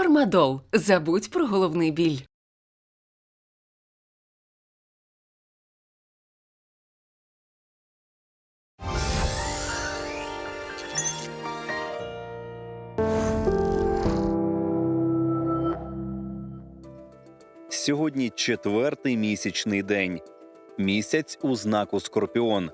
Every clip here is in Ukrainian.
Фармадол. Забудь про головний біль. Сьогодні четвертий місячний день. Місяць у знаку Скорпіон.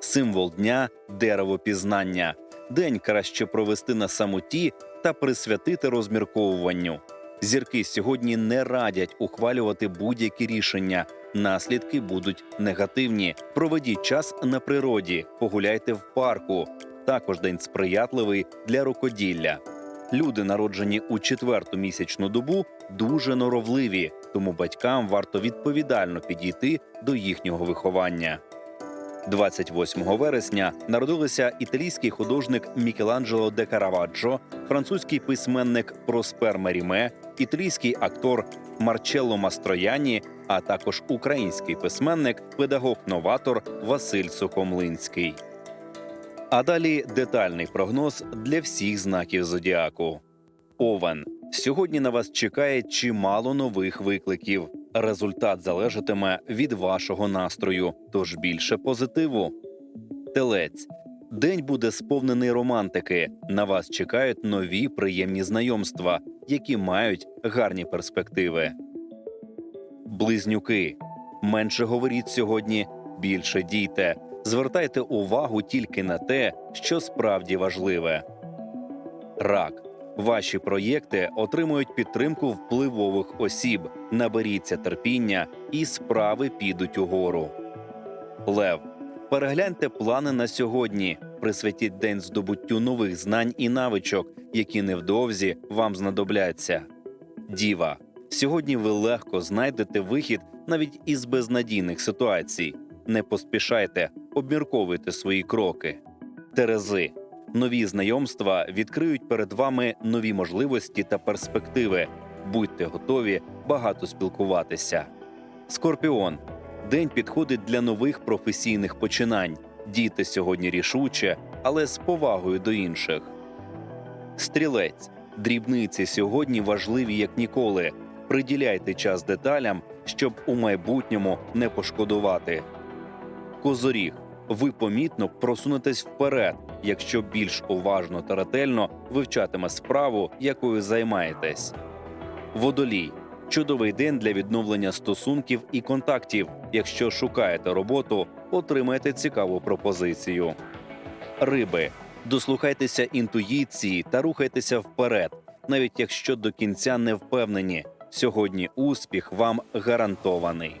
Символ дня дерево пізнання. День краще провести на самоті та присвятити розмірковуванню. Зірки сьогодні не радять ухвалювати будь-які рішення. Наслідки будуть негативні. Проведіть час на природі, погуляйте в парку. Також день сприятливий для рукоділля. Люди, народжені у четверту місячну добу, дуже норовливі, тому батькам варто відповідально підійти до їхнього виховання. 28 вересня народилися італійський художник Мікеланджело де Караваджо, французький письменник Проспер Меріме, італійський актор Марчелло Мастрояні, а також український письменник, педагог-новатор Василь Сухомлинський. А далі детальний прогноз для всіх знаків зодіаку. Овен. Сьогодні на вас чекає чимало нових викликів. Результат залежатиме від вашого настрою, тож більше позитиву. Телець. День буде сповнений романтики. На вас чекають нові приємні знайомства, які мають гарні перспективи. Близнюки. Менше говоріть сьогодні, більше дійте. Звертайте увагу тільки на те, що справді важливе. Рак. Ваші проєкти отримують підтримку впливових осіб. Наберіться терпіння, і справи підуть угору. Лев. Перегляньте плани на сьогодні. Присвятіть день здобуттю нових знань і навичок, які невдовзі вам знадобляться. Діва. Сьогодні ви легко знайдете вихід навіть із безнадійних ситуацій. Не поспішайте, обмірковуйте свої кроки. Терези. Нові знайомства відкриють перед вами нові можливості та перспективи. Будьте готові багато спілкуватися. Скорпіон. День підходить для нових професійних починань. Дійте сьогодні рішуче, але з повагою до інших. Стрілець. Дрібниці сьогодні важливі як ніколи. Приділяйте час деталям, щоб у майбутньому не пошкодувати. Козоріг. Ви помітно просунетесь вперед, якщо більш уважно та ретельно вивчатиме справу, якою займаєтесь. Водолій чудовий день для відновлення стосунків і контактів. Якщо шукаєте роботу, отримайте цікаву пропозицію. Риби дослухайтеся інтуїції та рухайтеся вперед, навіть якщо до кінця не впевнені. Сьогодні успіх вам гарантований.